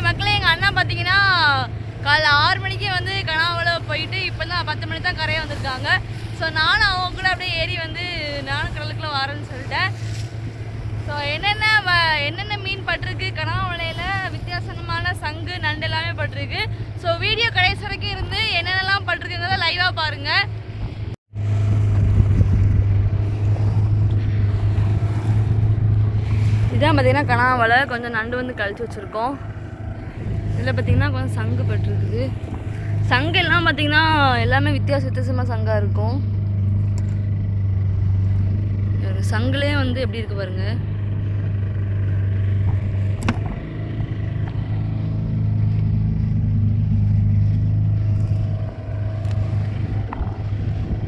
மக்களே எங்கள் அண்ணா பார்த்தீங்கன்னா காலைல ஆறு மணிக்கே வந்து கனாவில் போயிட்டு இப்போ தான் பத்து மணி தான் கரையை வந்திருக்காங்க. ஸோ நானும் அவங்க கூட அப்படியே ஏறி வந்து நானும் கடலுக்குள்ளே வரேன்னு சொல்லிட்டேன். ஸோ என்னென்ன வ- என்னென்ன மீன் பட்டிருக்கு? கனாவலையில் வித்தியாசமான சங்கு நண்டு எல்லாமே பட்டிருக்கு. ஸோ வீடியோ கடைசி வரைக்கும் இருந்து என்னென்னலாம் பட்டிருக்குங்கிறத லைவாக பாருங்கள் இதான் பார்த்தீங்கன்னா கனாவலை. கொஞ்சம் நண்டு வந்து கழிச்சு வச்சுருக்கோம். இதில் பார்த்திங்கன்னா கொஞ்சம் சங்கு பட்டிருக்குது. சங்கு எல்லாம் பார்த்தீங்கன்னா எல்லாமே வித்தியாச வித்தியாசமாக சங்காக இருக்கும். ஒரு வந்து எப்படி இருக்கு பாருங்க.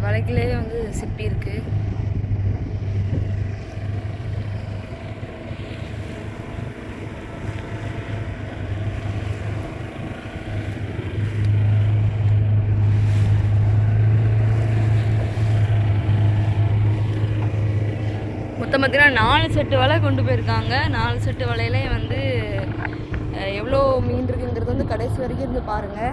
வலைக்கிலே வந்து சிப்பி இருக்குது மொத்தம் பார்த்தீங்கன்னா நாலு செட்டு வலை கொண்டு போயிருக்காங்க. நாலு செட்டு வலையிலே வந்து எவ்வளோ மீன் இருக்குங்கிறது வந்து கடைசி வரைக்கும் இருந்து பாருங்கள்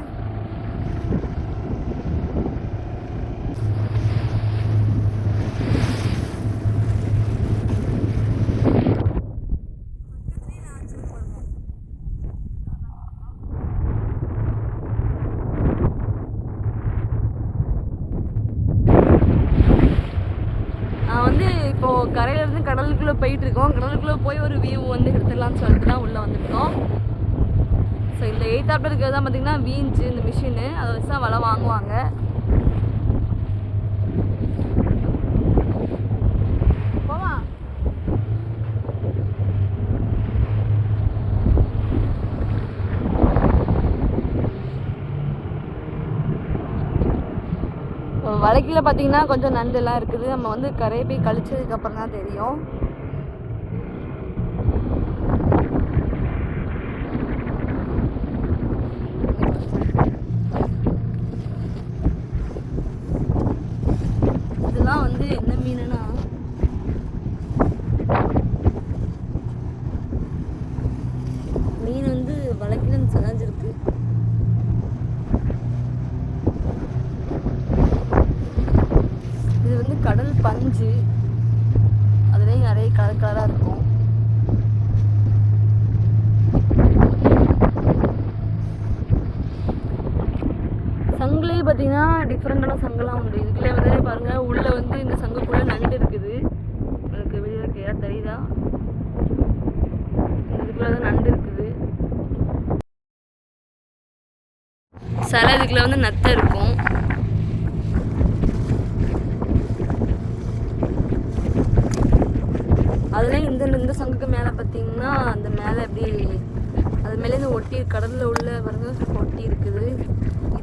இப்போது கரையிலேருந்து கடலுக்குள்ளே போயிட்டுருக்கோம். கடலுக்குள்ளே போயிட்டு இருக்கோம் போய் ஒரு வியூ வந்து எடுத்துடலாம்னு சொல்லிட்டு தான் உள்ளே வந்திருக்கோம். ஸோ இந்த எயித்தாப்பில் இருக்கிறது தான் பார்த்தீங்கன்னா வீஞ்சு இந்த மிஷினு அதை வச்சு தான் வலை வாங்குவாங்க. வலைக்கில் பார்த்தீங்கன்னா கொஞ்சம் நண்டெல்லாம் இருக்குது. நம்ம வந்து கரையை போய் கழிச்சதுக்கப்புறம் தான் தெரியும். இதெல்லாம் வந்து என்ன மீனுனா மீன் வந்து வலைக்கில சதாஞ்சிருக்கு இது வந்து கடல் பஞ்சு அதுலேயும் நிறைய கலர் கலராக இருக்கும் சங்குலேயே பார்த்தீங்கன்னா டிஃப்ரெண்ட்டான சங்கெல்லாம் உண்டு. இதுக்குள்ளே வந்து பாருங்கள் உள்ளே வந்து இந்த சங்குக்குள்ளே நண்டு இருக்குது. உங்களுக்கு வெளியில் கிளியரா தெரியுதா? இதுக்குள்ளே வந்து நண்டு இருக்குது. சில இதுக்குள்ளே வந்து நத்தை இருக்கும். அதுலேயும் இந்த இந்த சங்குக்கு மேலே பார்த்தீங்கன்னா அந்த மேலே எப்படி அது மேலே இந்த ஒட்டி கடலில் உள்ள பாருங்க ஒட்டி இருக்குது.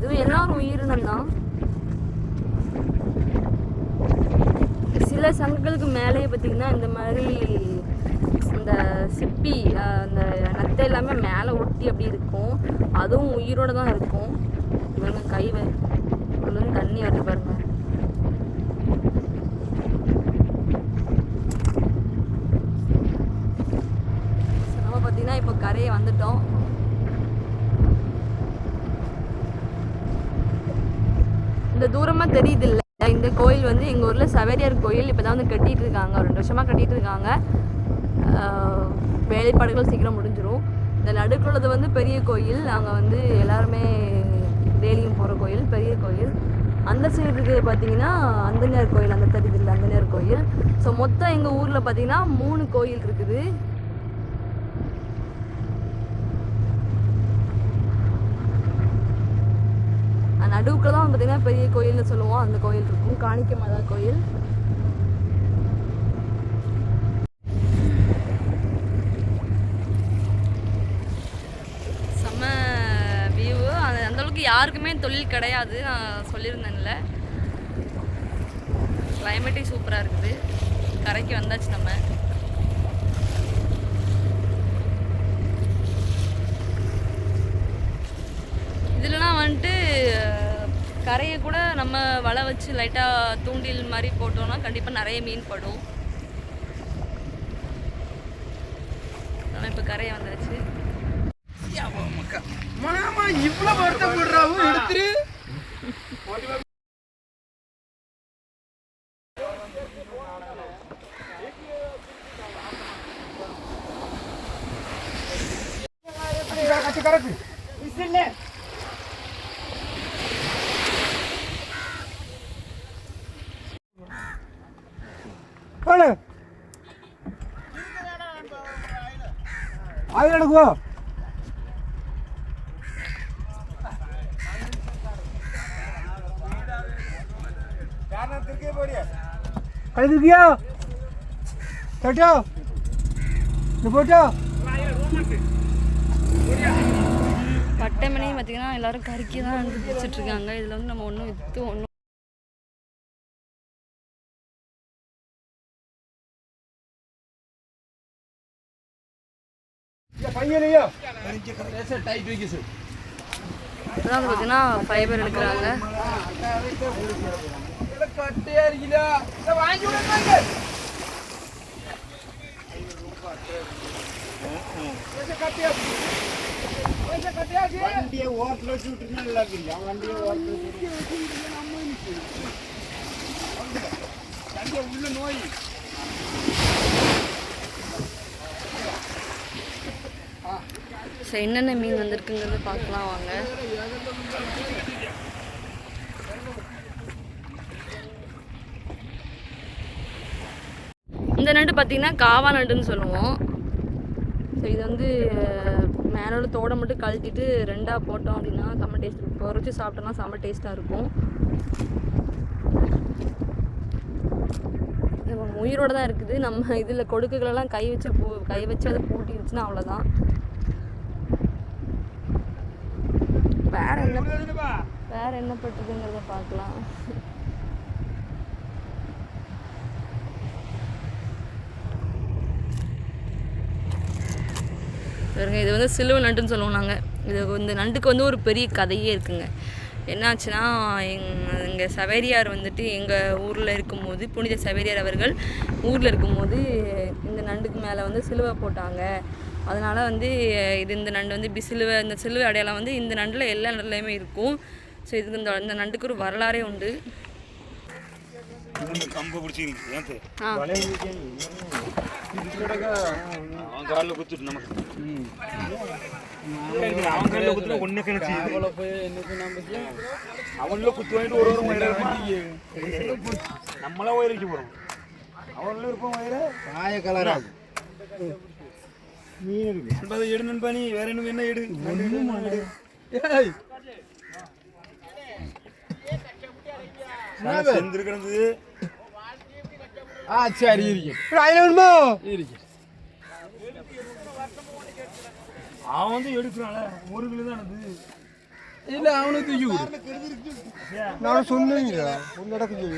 இது எல்லாரும் உயிரினம் தான் சில சங்குகளுக்கு மேலேயே பார்த்தீங்கன்னா இந்த மாதிரி இந்த சிப்பி அந்த நத்தை எல்லாமே மேலே ஒட்டி அப்படி இருக்கும். அதுவும் உயிரோட தான் இருக்கும். இவங்க கை வந்து தண்ணி வருது பாருங்க. நம்ம பார்த்தீங்கன்னா இப்போ கரையை வந்துட்டோம் இந்த தூரமாக தெரியுது இல்ல இந்த கோயில் வந்து எங்கள் ஊரில் சவேரியார் கோயில் இப்போ தான் வந்து கட்டிட்டு இருக்காங்க ஒரு ரெண்டு வருஷமாக கட்டிட்டு இருக்காங்க வேலைப்பாடுகள் சீக்கிரம் முடிஞ்சிடும் இந்த நடுக்குள்ளது வந்து பெரிய கோயில். அங்கே வந்து எல்லாருமே டெய்லியும் போகிற கோயில் பெரிய கோயில். அந்த சைடு இருக்கிறது பார்த்தீங்கன்னா அந்தனியார் கோயில். அந்த தெரியுது இல்லை அந்தனியார் கோயில். ஸோ மொத்தம் எங்கள் ஊரில் பார்த்தீங்கன்னா மூணு கோயில் இருக்குது. நடுவுக்கு தான் பார்த்தீங்கன்னா பெரிய கோயில்னு சொல்லுவோம். அந்த கோயில் இருக்கும். காணிக்க மாதா கோயில். செம்ம வியூ அது அந்த அளவுக்கு யாருக்குமே தொழில் கிடையாது. நான் சொல்லியிருந்தேன்ல. கிளைமேட்டே சூப்பராக இருக்குது. கரைக்கு வந்தாச்சு நம்ம இதுலலாம் வந்துட்டு அஹ், கரையை கூட நம்ம வலை வச்சு லைட்டாக தூண்டில் மாதிரி போட்டோம்னா கண்டிப்பாக நிறைய மீன் படும். ஆனால் இப்போ கரையை வந்தாச்சு. மாமா இவ்வளோ வருத்தப்படுறாவும் எடுத்துரு. ஆயிரம் எடுக்குவோ கழுதுக்கியா கேட்டோ போட்டோ. பட்டைமணியும் பார்த்தீங்கன்னா எல்லாரும் கறிக்கி தான் வந்து பிடிச்சிட்டு இருக்காங்க. இதில் வந்து நம்ம ஒன்றும் விற்று ஒன்றும் பையனையோ? இப்போதான் பார்த்தீங்கன்னா ஃபைபர் எடுக்கிறாங்க. வண்டியை ஓட்டல வச்சு விட்டுருந்தா நல்லா இருக்குங்க வண்டியை ஓட்டல உள்ள நோய் ஸோ என்னென்ன மீன் வந்திருக்குங்கிறத பார்க்கலாம் வாங்க. இந்த நண்டு பார்த்தீங்கன்னா காவா நண்டுன்னு சொல்லுவோம். ஸோ இது வந்து மேலே உள்ள தோடை மட்டும் கழட்டிட்டு ரெண்டாக போட்டோம் அப்படின்னா செம்ம டேஸ்ட் இருக்கும். பொறிச்சு சாப்பிட்டோம்னா செம்ம டேஸ்ட்டாக இருக்கும். நம்ம உயிரோட தான் இருக்குது. நம்ம இதில் கொடுக்குகளெல்லாம் கை வச்சு பூ கை வச்சு அதை பூட்டிருச்சுன்னா அவ்வளோதான் வேற என்ன வேற என்ன பட்டுதுங்கிறத பார்க்கலாம் பாருங்க இது வந்து சிலுவை நண்டுன்னு சொல்லுவோம் நாங்கள் இது இந்த நண்டுக்கு வந்து ஒரு பெரிய கதையே இருக்குங்க. என்னாச்சுன்னா எங் எங்கள் சவேரியார் வந்துட்டு எங்கள் ஊரில் இருக்கும்போது புனித சவேரியார் அவர்கள் ஊரில் இருக்கும்போது இந்த நண்டுக்கு மேலே வந்து சிலுவை போட்டாங்க. அதனால் வந்து இது இந்த நண்டு வந்து இப்படி சிலுவை இந்த சிலுவை அடையாளம் வந்து இந்த நண்டில் எல்லா நண்டுலையுமே இருக்கும். ஸோ இதுக்கு இந்த இந்த நண்டுக்கு ஒரு வரலாறே உண்டு. கம்பு பிடிச்சிருக்கு ஏன் ஆ. அவன் காலில் குத்துட்டு நமக்கு. அவன் காலில் குத்துட்டு ஒன்னே கிணச்சி அவன்ல குத்து வாங்கிட்டு ஒரு நம்மளா போறோம். அவன்ல இருப்போம் வயிறு காய கலரா மீன் இருக்கு நண்பா எடு நண்பா நீ வேற என்ன என்ன எடு எடு செந்திரு கிடந்தது ஆ சரி இருக்கு ஐநூறுமோ இருக்கு அவன் வந்து எடுக்கிறான்ல ஒரு கிலோ தான் அது இல்ல அவனுக்கு தூக்கி நான் சொன்னீங்க ஒன்று நடக்குது